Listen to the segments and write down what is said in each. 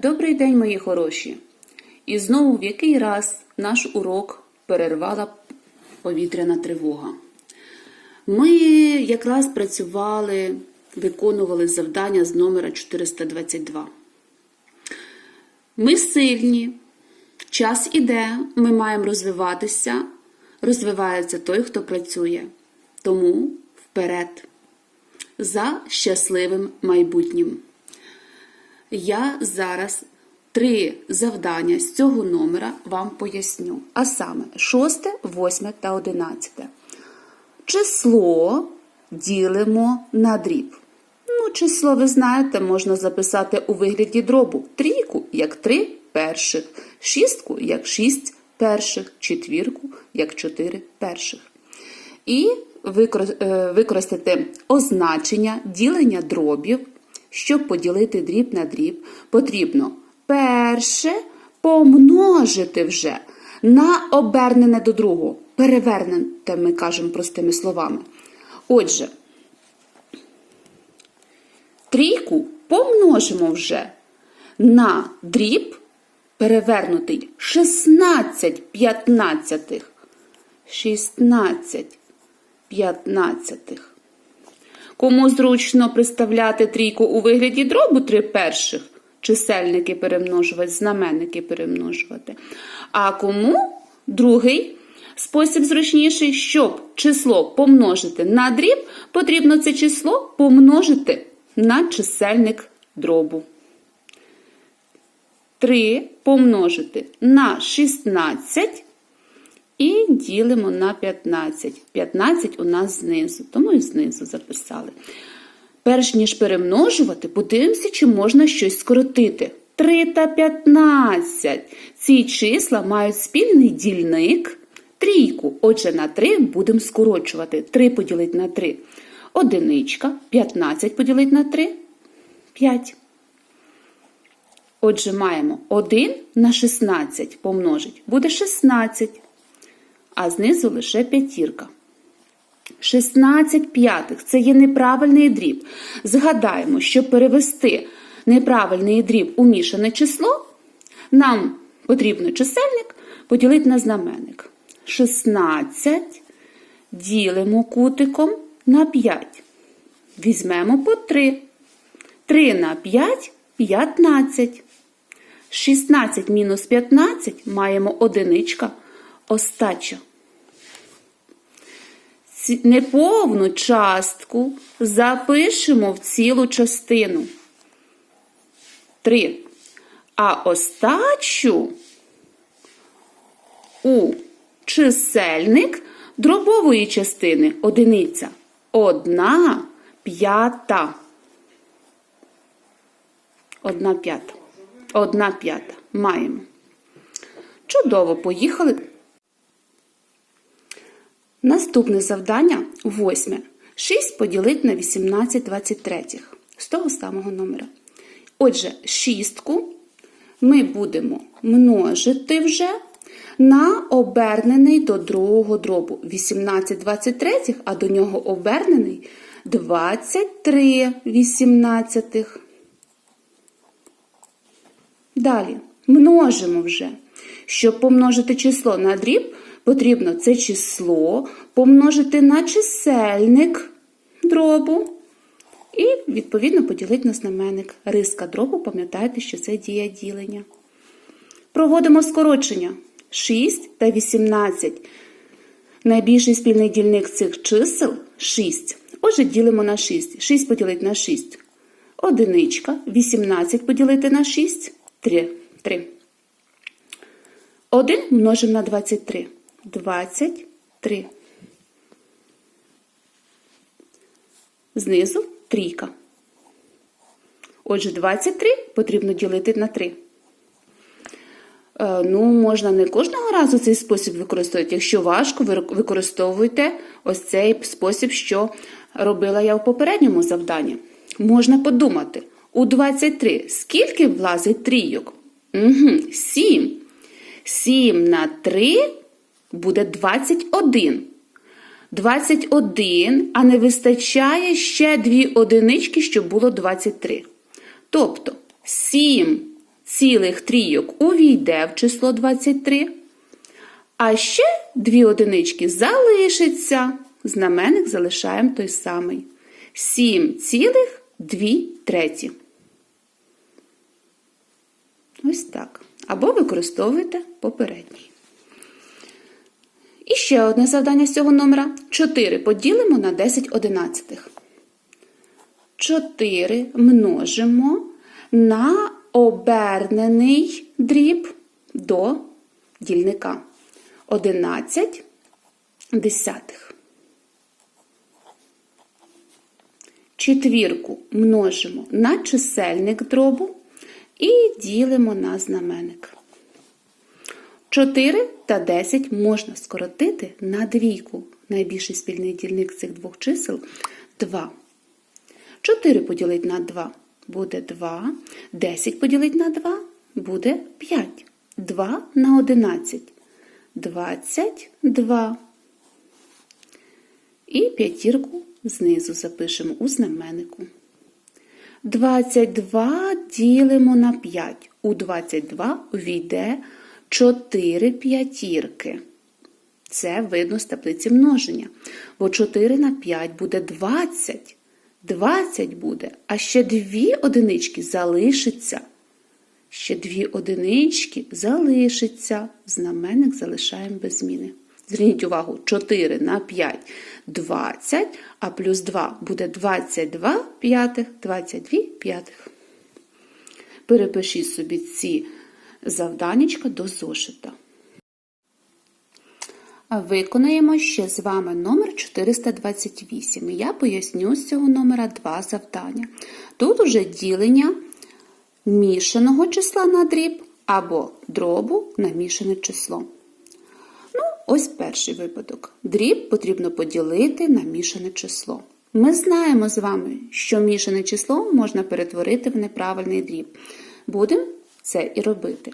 Добрий день, мої хороші! І знову в який раз наш урок перервала повітряна тривога. Ми якраз працювали, виконували завдання з номера 422. Ми сильні, час іде, ми маємо розвиватися. Розвивається той, хто працює. Тому вперед за щасливим майбутнім. Я зараз три завдання з цього номера вам поясню. А саме 6, 8 та 11. Число ділимо на дріб. Ну, число, ви знаєте, можна записати у вигляді дробу. Трійку як три перших, шістку як шість перших, четвірку як чотири перших. І е, використати означення ділення дробів. Щоб поділити дріб на дріб, потрібно перше помножити вже на обернене до другого. Перевернете, ми кажемо простими словами. Отже, трійку помножимо вже на дріб, перевернутий 16 п'ятнадцятих. 16 п'ятнадцятих. Кому зручно представляти трійку у вигляді дробу три перших, чисельники перемножувати, знаменники перемножувати. А кому другий спосіб зручніший, щоб число помножити на дріб, потрібно це число помножити на чисельник дробу. 3 помножити на 16 і ділимо на 15. 15 у нас знизу, тому і знизу записали. Перш ніж перемножувати, подивимося, чи можна щось скоротити. 3 та 15. Ці числа мають спільний дільник трійку. Отже, на 3 будемо скорочувати. 3 поділити на 3. Одиничка. 15 поділити на 3. 5. Отже, маємо 1 на 16 помножить. Буде 16 а знизу лише п'ятірка. 16 п'ятих це є неправильний дріб. Згадаємо, щоб перевести неправильний дріб у мішане число, нам потрібно чисельник поділити на знаменник. 16 ділимо кутиком на 5. Візьмемо по 3. 3 на 5 15. 16 мінус 15 маємо одиничка остача. Неповну частку запишемо в цілу частину. 3. А остачу у чисельник дробової частини одиниця. Одна п'ята. Одна п'ята. Одна п'ята. Маємо. Чудово, поїхали. Наступне завдання восьме. 6 поділити на 18 23 з того самого номера. Отже, шістку ми будемо множити вже на обернений до другого дробу. 18 23, а до нього обернений 23 18. Далі множимо вже. Щоб помножити число на дріб, потрібно це число помножити на чисельник дробу і, відповідно, поділити на знаменник. Риска дробу, пам'ятайте, що це дія ділення. Проводимо скорочення. 6 та 18. Найбільший спільний дільник цих чисел 6. Отже, ділимо на 6. 6 поділити на 6. Одиничка. 18 поділити на 6. 3. 3. 1 множимо на 23. 23. Знизу трійка. Отже, 23 потрібно ділити на 3. Е, Ну, можна не кожного разу цей спосіб використовувати. Якщо важко, ви використовуйте ось цей спосіб, що робила я в попередньому завданні. Можна подумати, у 23 скільки влазить трійок? Угу, 7. 7 на 3 буде 21. 21, а не вистачає ще дві одинички, щоб було 23. Тобто 7 цілих трійок увійде в число 23. А ще дві одинички залишиться. Знаменник залишаємо той самий. 7 цілих 2 треті. Ось так. Або використовуйте попередній. І ще одне завдання з цього номера. 4 поділимо на 10 одинадцятих. 4 множимо на обернений дріб до дільника. 11 десятих. Четвірку множимо на чисельник дробу і ділимо на знаменник. 4 та 10 можна скоротити на двійку. Найбільший спільний дільник цих двох чисел 2. 4 поділити на 2 буде 2. 10 поділити на 2 буде 5. 2 на 11. 22. І п'ятірку знизу запишемо у знаменнику. 22 ділимо на 5. У 22 увійде 4 п'ятірки. Це видно з таблиці множення. Бо 4 на 5 буде 20. 20 буде, а ще дві одинички залишиться. Ще дві одинички залишиться. Знаменник залишаємо без зміни. Зверніть увагу, 4 на 5 20, а плюс 2 буде 22 п'ятих, 22 п'ятих. Перепишіть собі ці завданнячка до зошита. Виконаємо ще з вами номер 428. Я поясню з цього номера два завдання. Тут уже ділення мішаного числа на дріб або дробу на мішане число. Ну, ось перший випадок. Дріб потрібно поділити на мішане число. Ми знаємо з вами, що мішане число можна перетворити в неправильний дріб. Будемо це і робити.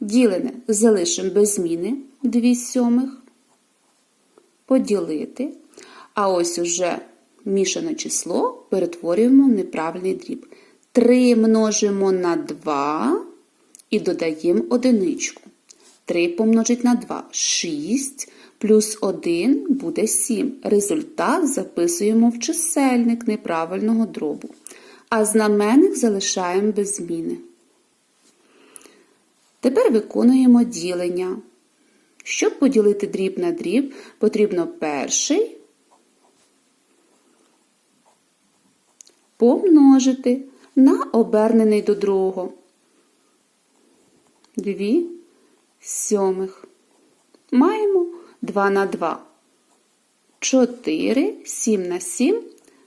Ділене залишимо без зміни 2 сьомих, поділити. А ось уже мішане число перетворюємо в неправильний дріб. 3 множимо на 2 і додаємо одиничку. 3 помножить на 2 6, плюс 1 буде 7. Результат записуємо в чисельник неправильного дробу. А знаменник залишаємо без зміни. Тепер виконуємо ділення. Щоб поділити дріб на дріб, потрібно перший помножити на обернений до другого. 2 сьомих. Маємо 2 на 2. 4, 7 на 7,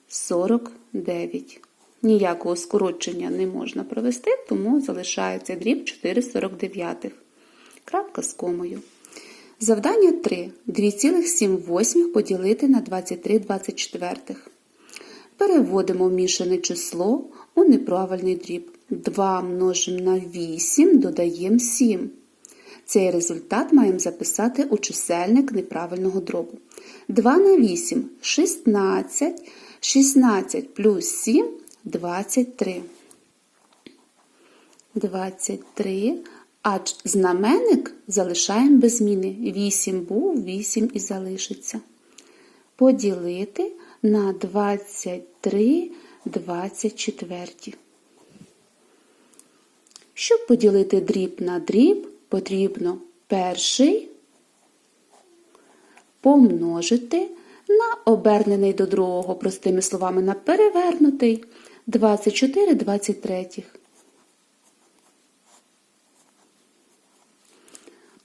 49. Ніякого скорочення не можна провести, тому залишається дріб 4,49. Крапка з комою. Завдання 3. 2,7 поділити на 23,24. Переводимо мішане число у неправильний дріб. 2 множимо на 8, додаємо 7. Цей результат маємо записати у чисельник неправильного дробу. 2 на 8 16, 16 плюс 7 23. 23. А знаменник залишаємо без зміни. 8 був, 8 і залишиться. Поділити на 23 24. Щоб поділити дріб на дріб, потрібно перший помножити на обернений до другого, простими словами, на перевернутий 24 23.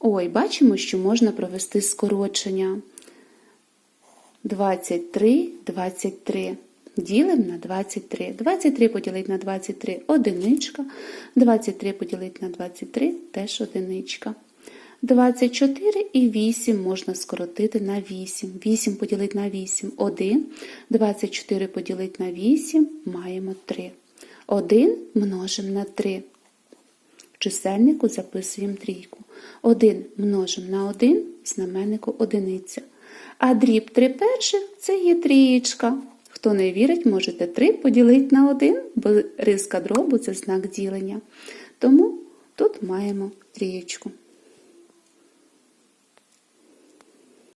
Ой, бачимо, що можна провести скорочення. 23, 23. Ділимо на 23. 23 поділити на 23 одиничка. 23 поділити на 23 теж одиничка. 24 і 8 можна скоротити на 8. 8 поділити на 8 1. 24 поділити на 8 маємо 3. 1 множимо на 3. В чисельнику записуємо трійку. 1 множимо на 1, в знаменнику одиниця. А дріб 3 перших це є трієчка. Хто не вірить, можете 3 поділити на 1, бо риска дробу це знак ділення. Тому тут маємо трієчку.